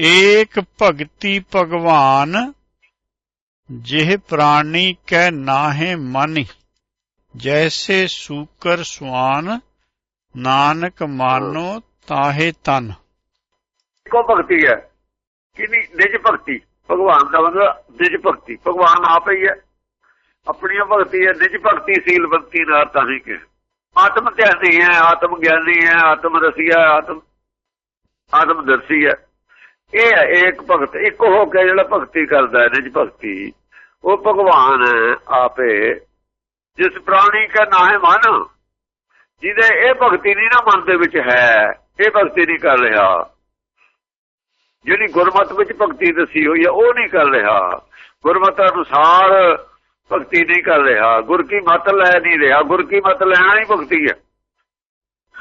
ਏਕ ਭਗਤੀ ਭਗਵਾਨ, ਜਿਹ ਪ੍ਰਾਣੀ ਕੈ ਨਾਹੇ ਮਾਨੀ, ਜੈਸੇ ਸੂਕਰ ਸੁਆਨ ਨਾਨਕ ਮਾਨੋ ਤਾਹੇ ਤਨ। ਇੱਕੋ ਭਗਤੀ ਹੈ। ਕਿਹਦੀ? ਨਿਜ ਭਗਤੀ। ਭਗਵਾਨ ਦਾ ਮਤਲਬ ਨਿਜ ਭਗਤੀ। ਭਗਵਾਨ ਆਪ ਹੀ ਹੈ। ਆਪਣੀ ਭਗਤੀ ਹੈ ਨਿਜ ਭਗਤੀ, ਸੀਲ ਭਗਤੀ ਨਾਲ ਤਾਂ ਹੀ ਕਿ ਆਤਮ ਧਿਆਨੀ ਹੈ, ਆਤਮ ਗਿਆਨੀ ਹੈ, ਆਤਮ ਰਸੀਆ ਆਤਮ ਆਤਮ ਦਰਸ਼ੀ ਹੈ। ਇਹ ਹੈ, ਇੱਕ ਭਗਤ, ਇੱਕ ਹੋ ਕੇ ਜਿਹੜਾ ਭਗਤੀ ਕਰਦਾ ਨਿਜ ਭਗਤੀ। ਉਹ ਭਗਵਾਨ ਹੈ ਆਪੇ, ਜਿਸ ਪ੍ਰਾਣੀ ਕਾ ਨਾਮ ਮਨ, ਜਿਹਦੇ ਇਹ ਭਗਤੀ ਨਹੀਂ ਨਾ ਮਨ ਦੇ ਵਿੱਚ ਹੈ, ਇਹ ਭਗਤੀ ਨਹੀਂ ਕਰ ਰਿਹਾ। ਜਿਹੜੀ ਗੁਰਮਤ ਵਿੱਚ ਭਗਤੀ ਦੱਸੀ ਹੋਈ ਹੈ, ਉਹ ਨਹੀਂ ਕਰ ਰਿਹਾ। ਗੁਰਮਤ ਅਨੁਸਾਰ ਭਗਤੀ ਨਹੀਂ ਕਰ ਰਿਹਾ। ਗੁਰ ਕੀ ਮਤ ਲੈ ਨਹੀਂ ਰਿਹਾ। ਗੁਰ ਕੀ ਮਤ ਲੈਣਾ ਹੀ ਭਗਤੀ ਹੈ।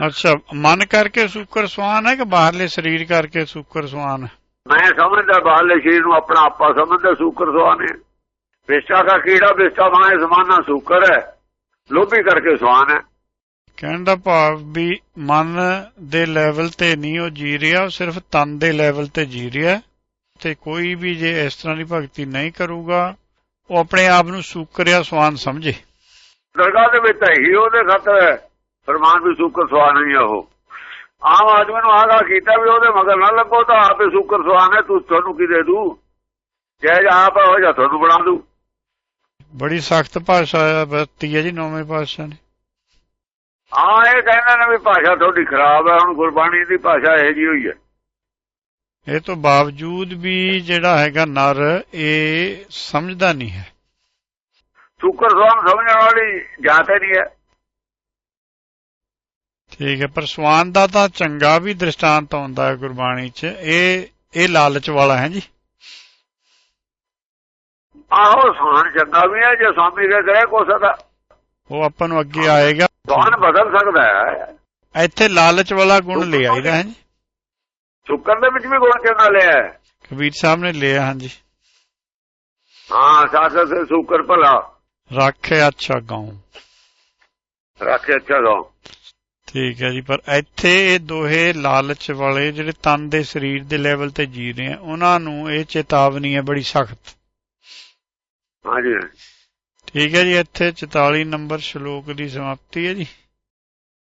ਅੱਛਾ, ਮਨ ਕਰਕੇ ਸੂਕਰ ਸੁਆਨ ਹੈ ਕਿ ਬਾਹਰਲੇ ਸਰੀਰ ਕਰਕੇ ਸੂਕਰ ਸੁਆਨ ਹੈ? ਮੈਂ ਸਮਝਦਾ ਬਾਹਰਲੇ ਸ਼ਰੀਰ ਨੂੰ ਆਪਣਾ ਆਪਾ ਸਮਝਦਾ ਸੂਕਰ ਸਵਾਨ ਹੈ ਵਿਸ਼ਾ ਦਾ ਕੀੜਾ ਵਿਸ਼ਾ ਮਾਏ ਸਮਾਨਾ ਸੂਕਰ ਹੈ। ਲੋਭੀ ਕਰਕੇ ਸਵਾਨ ਹੈ ਕਹਿਣ ਦਾ ਭਾਵ ਵੀ ਮਨ ਦੇ ਲੈਵਲ ਤੇ ਨਹੀਂ ਉਹ ਜੀ ਰਿਹਾ ਸਿਰਫ ਤਨ ਦੇ ਲੈਵਲ ਤੇ ਜੀ ਰਿਹਾ ਤੇ ਕੋਈ ਵੀ ਜੇ ਇਸ ਤਰ੍ਹਾਂ ਦੀ ਭਗਤੀ ਨਹੀਂ ਕਰੂਗਾ ਉਹ ਆਪਣੇ ਆਪ ਨੂੰ ਸੂਕਰਿਆ ਸਵਾਨ ਸਮਝੇ। ਦਰਗਾਹ ਦੇ ਵਿੱਚ ਹੈ ਹੀ ਉਹਦੇ ਖਾਤਰ ਹੈ। ਫਰਮਾਨ ਵੀ ਸੂਕਰ ਸਵਾਨ ਹੀ ਆ ਉਹ। ਆਮ ਆਦਮੀ ਨੂੰ ਆਗਾ ਕੀਤਾ ਵੀ ਉਹਦੇ ਮਗਰ ਨਾ ਲੱਗੋ ਤਾਂ ਆਪੇ ਸੂਕਰ ਹੈ ਤੂੰ ਤੁਹਾਨੂੰ ਕੀ ਦੇ? ਦੂ ਜੈ ਆਪ ਹੋ ਜਾ ਤੁਹਾਨੂੰ ਬਣਾ ਦੂ। ਬੜੀ ਸਖਤ ਭਾਸ਼ਾ ਵਰਤੀ ਹੈ ਜੀ ਨੌਵੇਂ ਪਾਤਸ਼ਾਹ ਨੇ। ਹਾਂ ਇਹ ਕਹਿੰਦੇ ਨੇ ਵੀ ਭਾਸ਼ਾ ਤੁਹਾਡੀ ਖਰਾਬ ਹੈ ਹੁਣ ਗੁਰਬਾਣੀ ਦੀ ਭਾਸ਼ਾ ਇਹੋ ਜੀ ਹੋਈ ਹੈ। ਇਹ ਤੋਂ ਬਾਵਜੂਦ ਵੀ ਜਿਹੜਾ ਹੈਗਾ ਨਰ ਇਹ ਸਮਝਦਾ ਨਹੀਂ ਹੈ। ਸੂਕਰ ਸਵਾਨ ਸਮਝਣ ਵਾਲੀ ਜਾਤ ਹੀ ਨਹੀਂ ਹੈ ਠੀਕ ਹੈ ਪਰ ਸਵਾਨ ਦਾ ਤਾਂ ਚੰਗਾ ਵੀ ਦ੍ਰਿਸ਼ਟਾਂਤ ਆਉਂਦਾ ਹੈ ਗੁਰਬਾਣੀ 'ਚ। ਇਹ ਇਹ ਲਾਲਚ ਵਾਲਾ ਹੈ ਜੀ? ਆਹੋ ਸਵਾਨ ਚੰਗਾ ਵੀ ਹੈ ਜੇ ਸਵਾਮੀ ਦੇ ਕਰੇ ਕੋ ਸਕਦਾ ਉਹ ਆਪਾਂ ਨੂੰ ਅੱਗੇ ਆਏਗਾ। ਸਵਾਨ ਬਦਲ ਸਕਦਾ ਹੈ। ਇੱਥੇ ਲਾਲਚ ਵਾਲਾ ਗੁਣ ਲੈ ਆਈਦਾ ਹੈ ਜੀ? ਸ਼ੁਕਰ ਦੇ ਵਿੱਚ ਵੀ ਗੁਣ ਚੰਗਾ ਲਿਆ ਹੈ। ਕਬੀਰ ਸਾਹਿਬ ਨੇ ਲਿਆ ਹਾਂਜੀ ਹਾਂ ਸਾਸਤ ਸ਼ੁਕਰ ਭਲਾ। ਰੱਖੇ ਅੱਛਾ ਗਾਉਂ। ਰੱਖੇ ਅੱਛਾ ਗਾਉ। ਠੀਕ ਹੈ ਜੀ ਪਰ ਇੱਥੇ ਇਹ ਦੋਹੇ ਲਾਲਚ ਵਾਲੇ ਜਿਹੜੇ ਤਨ ਦੇ ਸਰੀਰ ਦੇ ਲੈਵਲ ਤੇ ਜੀ ਰਹੇ ਆ ਉਹਨਾਂ ਨੂੰ ਇਹ ਚੇਤਾਵਨੀ ਹੈ ਬੜੀ ਸਖਤ। ਹਾਂਜੀ। ਠੀਕ ਹੈ ਜੀ ਇੱਥੇ 44 ਨੰਬਰ ਸ਼ਲੋਕ ਦੀ ਸਮਾਪਤੀ ਹੈ ਜੀ।